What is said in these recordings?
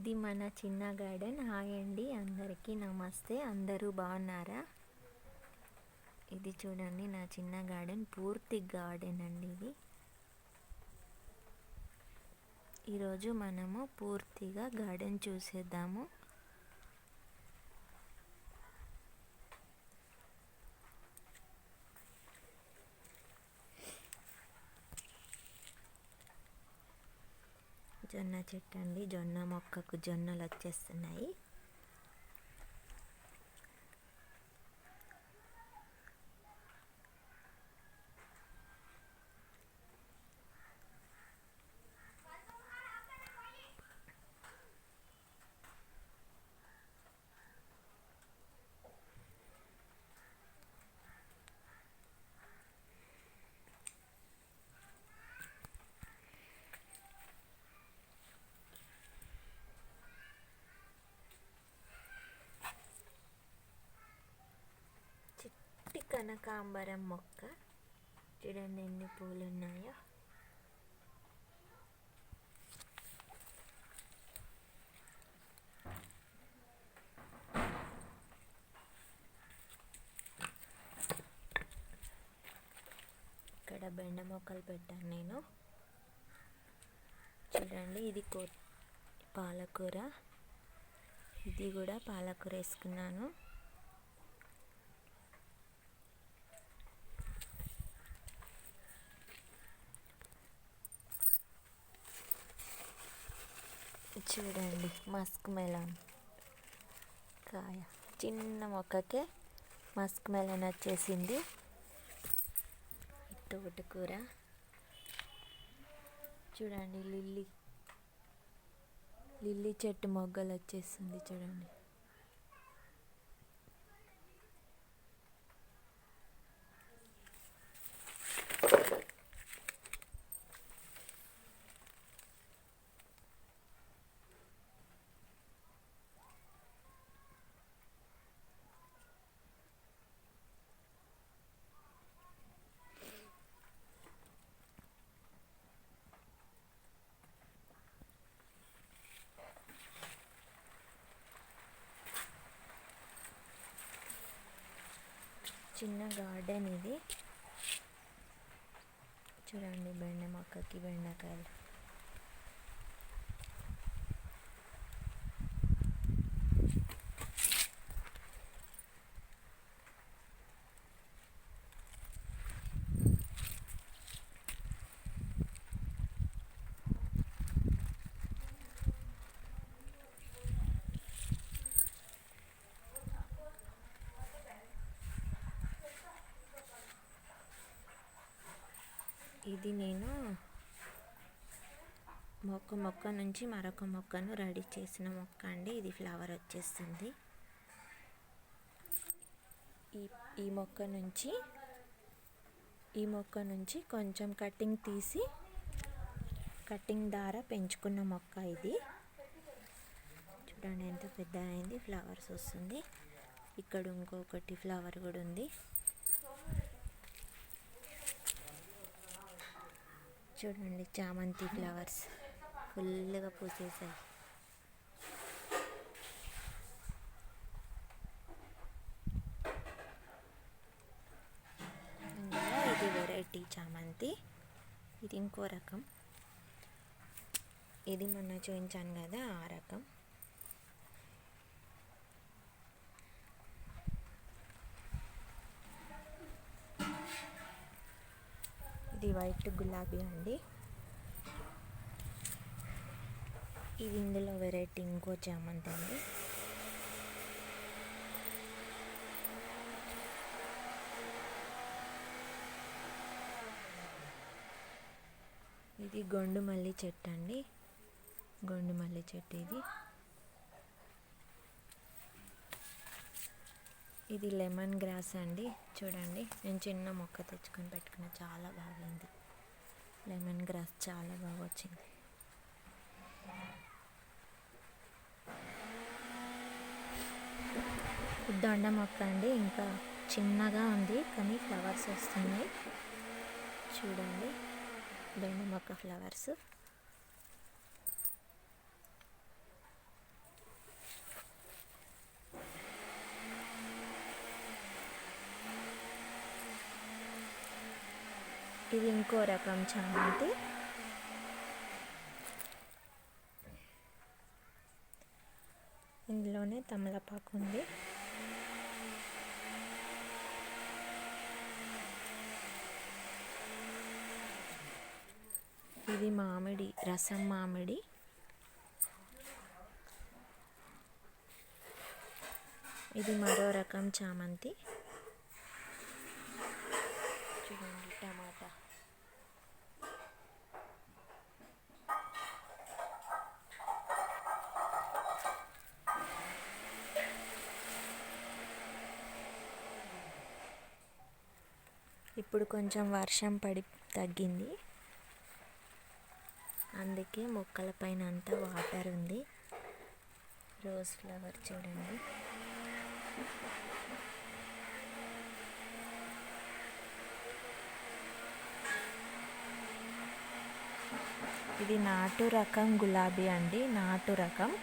ఇది మన చిన్న గార్డెన్. హాయ్ అండి అందరికీ నమస్తే. అందరూ బాగున్నారా? ఇది చూడండి నా చిన్న గార్డెన్. పూర్తి గార్డెన్ అండి ఇది. ఈరోజు మనము పూర్తిగా గార్డెన్ చూసేద్దాము. జొన్న చెట్టు అండి. జొన్న మొక్కకు జొన్నలు వచ్చేస్తున్నాయి చిట్టి కనకాంబరం మొక్క చూడండి ఎన్ని పూలు ఉన్నాయో ఇక్కడ బెండ మొక్కలు పెట్టాను నేను. చూడండి ఇది కో పాలకూర. ఇది కూడా పాలకూర వేసుకున్నాను. చూడండి మస్క్ మెలాన్ కాయ. చిన్న మొక్కకే మస్క్ మెలన్ వచ్చేసింది. తోటకూర చూడండి లిల్లీ. లిల్లీ చెట్టు మొగ్గలు వచ్చేసింది చూడండి. చిన్న గార్డెన్ ఇది. చూడండి బెండ మొక్కకి బెండకాయలు. ఇది నేను మొక్క మొక్క నుంచి మరొక మొక్కను రెడీ చేసిన మొక్క అండి. ఇది ఫ్లవర్ వచ్చేస్తుంది ఈ ఈ మొక్క నుంచి ఈ మొక్క నుంచి కొంచెం కటింగ్ తీసి కటింగ్ ద్వారా పెంచుకున్న మొక్క ఇది. చూడండి ఎంత పెద్ద అయింది ఫ్లవర్స్ వస్తుంది. ఇక్కడ ఇంకొకటి ఫ్లవర్ కూడా ఉంది. చూడండి చామంతి ఫ్లవర్స్. ఫుల్గా పూసేసాయి ఇది వెరైటీ చామంతి. ఇది ఇంకో రకం. ఇది మొన్న చూపించాను కదా ఆ రకం. వైట్ గులాబీ అండి. ఇది ఇందులో వెరైటీ ఇంకో చామంతి అండి. ఇది గొండు మల్లి చెట్టు అండి. గొండు మల్లి చెట్టు ఇది. ఇది లెమన్ గ్రాస్ అండి. చూడండి నేను చిన్న మొక్క తెచ్చుకొని పెట్టుకున్న చాలా బాగుంది. లెమన్ గ్రాస్ చాలా బాగా వచ్చింది. దొండ మొక్క అండి ఇంకా చిన్నగా ఉంది కానీ ఫ్లవర్స్ వస్తున్నాయి. చూడండి దొండ మొక్క ఫ్లవర్స్. ఇది ఇంకో రకం చామంతి. ఇందులోనే తమలపాకు ఉంది. ఇది మామిడి రసం మామిడి. ఇది మరో రకం చామంతి. చూడండి. ఇప్పుడు కొంచెం వర్షం పడి తగ్గింది. అందుకే మొక్కల పైన అంతా వాటర్ ఉంది. రోజ్ ఫ్లవర్ చూడండి. ఇది నాటు రకం గులాబీ అండి నాటు రకం.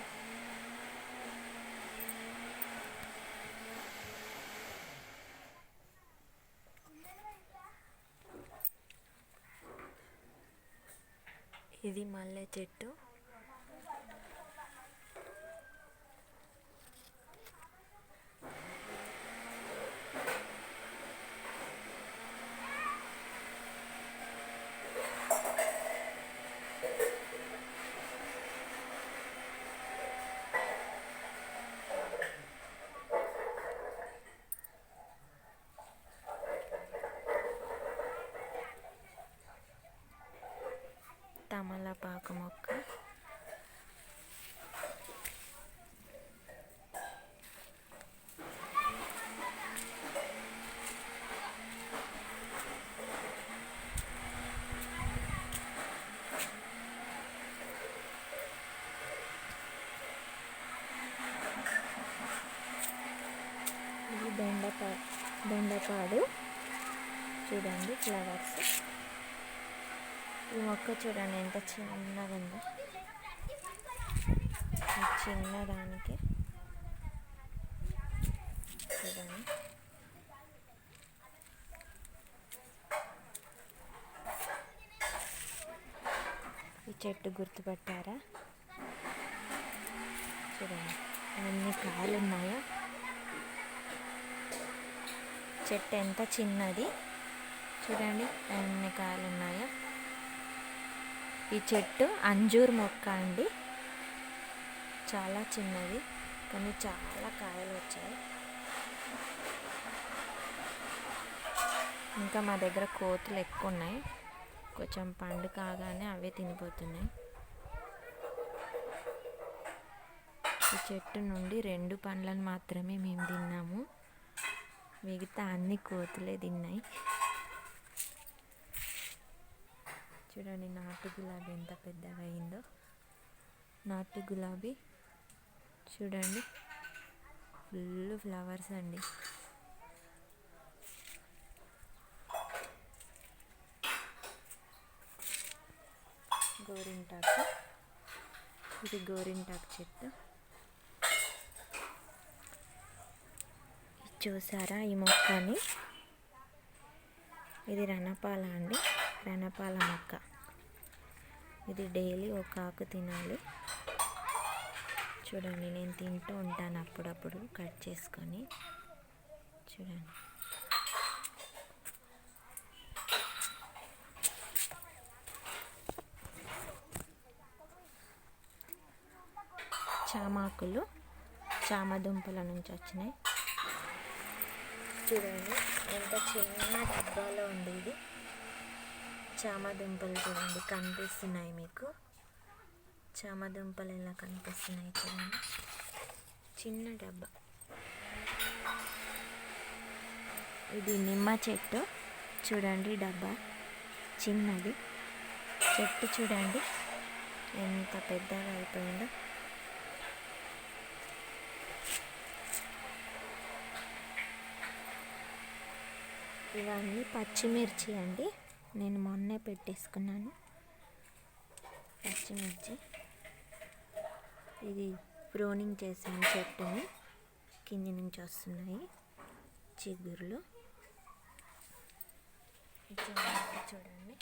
ఇది మల్లె చెట్టు. తమలపాకు మొక్క ఇది బెండపా బెండపాడు. చూడండి ఫ్లవర్స్. ఈ మొక్క చూడండి ఎంత చిన్నదండి ఉందో ఈ చిన్నదానికి చూడండి. ఈ చెట్టు గుర్తుపట్టారా? చూడండి ఎన్ని కాయలు ఉన్నాయో చెట్టు ఎంత చిన్నది? చూడండి ఎన్ని కాయలు ఉన్నాయో ఈ చెట్టు అంజూర్ మొక్క అండి. చాలా చిన్నది కానీ చాలా కాయలు వచ్చాయి. ఇంకా మా దగ్గర కోతులు ఎక్కువ ఉన్నాయి. కొంచెం పండు కాగానే అవే తినిపోతున్నాయి. ఈ చెట్టు నుండి రెండు పండ్లను మాత్రమే మేము తిన్నాము. మిగతా అన్ని కోతులే తిన్నాయి. చూడండి నాటు గులాబీ ఎంత పెద్దగా అయిందో. నాటు గులాబీ చూడండి ఫుల్ ఫ్లవర్స్ అండి. గోరింటాకు. ఇది గోరింటాకు చెట్టు. చూసారా ఈ మొక్కని? ఇది రణపాల అండి. రణపాల మొక్క ఇది డైలీ ఒక ఆకు తినాలి. చూడండి నేను తింటూ ఉంటాను అప్పుడప్పుడు కట్ చేసుకొని. చూడండి. చామాకులు చామ దుంపల నుంచి వచ్చినాయి. చూడండి ఎంత చిన్న డబ్బాలో ఉంది ఇది. చామ దుంపలు చూడండి కనిపిస్తున్నాయి మీకు. చామ దుంపలు ఎలా కనిపిస్తున్నాయి చూడండి. చిన్న డబ్బా. ఇది నిమ్మ చెట్టు. చూడండి డబ్బా. చిన్నది. చెట్టు చూడండి ఎంత పెద్దగా అయిపోయిందో. ఇవన్నీ పచ్చిమిర్చి అండి. నేను మొన్నే పెట్టేసుకున్నాను. పచ్చిమిర్చి. ఇది ప్రోనింగ్ చేసాను చెట్టుని కింది నుంచి వస్తున్నాయి చిగురులు. చూడండి.